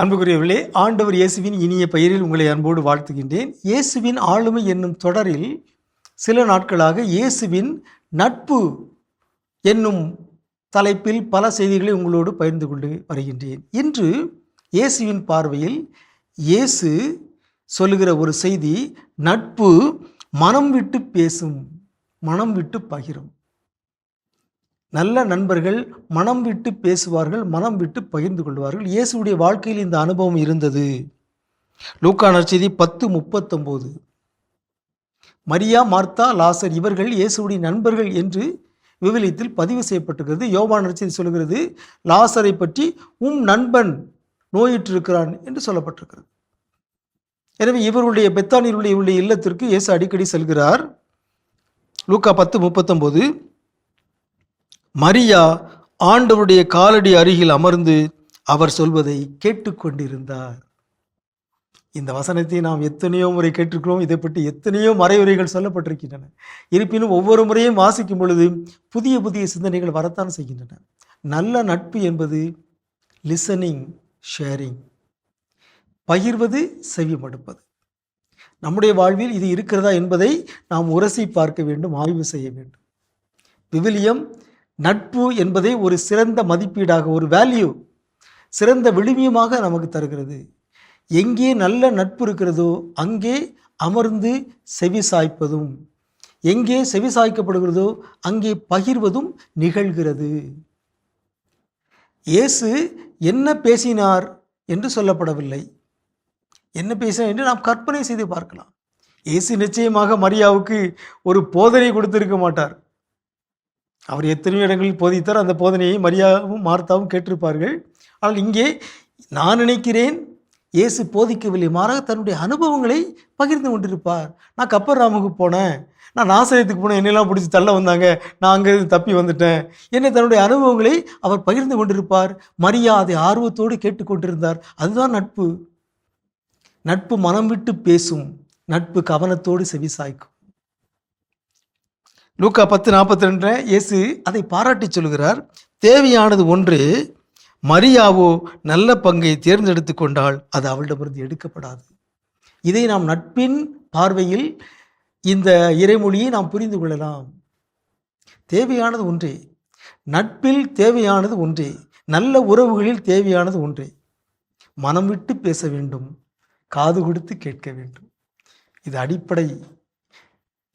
அன்புக்குரியவர்களே ஆண்டவர் இயேசுவின் இனிய பெயரில் உங்களை அன்போடு வாழ்த்துகின்றேன். இயேசுவின் ஆளுமை என்னும் தொடரில் சில நாட்களாக இயேசுவின் நட்பு என்னும் தலைப்பில் பல செய்திகளை உங்களோடு பகிர்ந்து கொண்டு வருகின்றேன். இன்று இயேசுவின் பார்வையில் இயேசு சொல்லுகிற ஒரு செய்தி நட்பு மனம் விட்டு பேசும் மனம் விட்டு பகிரும். நல்ல நண்பர்கள் மனம் விட்டு பேசுவார்கள் மனம் விட்டு பகிர்ந்து கொள்வார்கள். இயேசுடைய வாழ்க்கையில் இந்த அனுபவம் இருந்தது. லூக்கா நற்செய்தி பத்து முப்பத்தொம்போது. மரியா மார்த்தா லாசர் இவர்கள் இயேசுடைய நண்பர்கள் என்று விவிலியத்தில் பதிவு செய்யப்பட்டிருக்கிறது. யோவான் நற்செய்தி சொல்கிறது லாசரை பற்றி உம் நண்பன் நோயிற்றிருக்கிறான் என்று சொல்லப்பட்டிருக்கிறது. எனவே இவருடைய பெத்தானியில் உள்ள இவருடைய இல்லத்திற்கு இயேசு அடிக்கடி செல்கிறார். லூக்கா பத்து முப்பத்தொம்போது. மரியா ஆண்டவருடைய காலடி அருகில் அமர்ந்து அவர் சொல்வதை கேட்டுக்கொண்டிருந்தார். இந்த வசனத்தை நாம் எத்தனையோ முறை கேட்டிருக்கிறோம். இதை பற்றி எத்தனையோ மறைவுரைகள் சொல்லப்பட்டிருக்கின்றன. இருப்பினும் ஒவ்வொரு முறையும் வாசிக்கும் பொழுது புதிய புதிய சிந்தனைகள் வரத்தான் செய்கின்றன. நல்ல நட்பு என்பது லிசனிங் ஷேரிங் பகிர்வது செவி மடுப்பது. நம்முடைய வாழ்வில் இது இருக்கிறதா என்பதை நாம் உரசி பார்க்க வேண்டும் ஆய்வு செய்ய வேண்டும். விவிலியம் நட்பு என்பதை ஒரு சிறந்த மதிப்பீடாக ஒரு வேல்யூ சிறந்த விழுமியமாக நமக்கு தருகிறது. எங்கே நல்ல நட்பு இருக்கிறதோ அங்கே அமர்ந்து செவி சாய்ப்பதும் எங்கே செவி சாய்க்கப்படுகிறதோ அங்கே பகிர்வதும் நிகழ்கிறது. இயேசு என்ன பேசினார் என்று சொல்லப்படவில்லை. என்ன பேசினார் என்று நாம் கற்பனை செய்து பார்க்கலாம். இயேசு நிச்சயமாக மரியாவுக்கு ஒரு போதனை கொடுத்திருக்க மாட்டார். அவர் எத்தனையோ இடங்களில் போதித்தார். அந்த போதனையை மரியாவும் மார்த்தாவும் கேட்டிருப்பார்கள். ஆனால் இங்கே நான் நினைக்கிறேன் இயேசு போதிக்கவில்லை. மாறாக தன்னுடைய அனுபவங்களை பகிர்ந்து கொண்டிருப்பார். நான் கப்பர் ராமுக்கு போனேன். நான் நாசரியத்துக்கு போனேன். என்னெல்லாம் பிடிச்சி தள்ள வந்தாங்க. நான் அங்கேருந்து தப்பி வந்துட்டேன். என்ன தன்னுடைய அனுபவங்களை அவர் பகிர்ந்து கொண்டிருப்பார். மரியா அதை ஆர்வத்தோடு கேட்டுக்கொண்டிருந்தார் அதுதான் நட்பு. நட்பு மனம் விட்டு பேசும். நட்பு கவனத்தோடு செவி சாய்க்கும் லூக்கா பத்து நாற்பத்தி ரெண்டு இயேசு அதை பாராட்டி சொல்கிறார் தேவையானது ஒன்று மரியாவோ நல்ல பங்கை தேர்ந்தெடுத்து கொண்டால் அது அவளிடமிருந்து எடுக்கப்படாது. இதை நாம் நட்பின் பார்வையில் இந்த இறைமொழியை நாம் புரிந்து கொள்ளலாம். தேவையானது ஒன்றே நட்பில் தேவையானது ஒன்றே நல்ல உறவுகளில் தேவையானது ஒன்றே மனம் விட்டு பேச வேண்டும் காது கொடுத்து கேட்க வேண்டும். இது அடிப்படை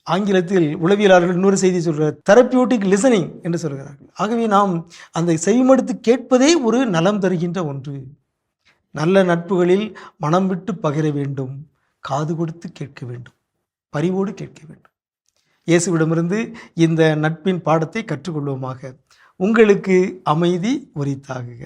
ஆங்கிலத்தில் உளவியலாளர்கள் இன்னொரு செய்தி சொல்கிறார் தெரப்பியூட்டிக் லிசனிங் என்று சொல்கிறார்கள். ஆகவே நாம் அந்த செய்மடுத்து கேட்பதே ஒரு நலம் தருகின்ற ஒன்று. நல்ல நட்புகளில் மனம் விட்டு பகிர வேண்டும் காது கொடுத்து கேட்க வேண்டும் பரிவோடு கேட்க வேண்டும். இயேசுவிடமிருந்து இந்த நட்பின் பாடத்தை கற்றுக்கொள்வோமாக. உங்களுக்கு அமைதி உரித்தாகுக.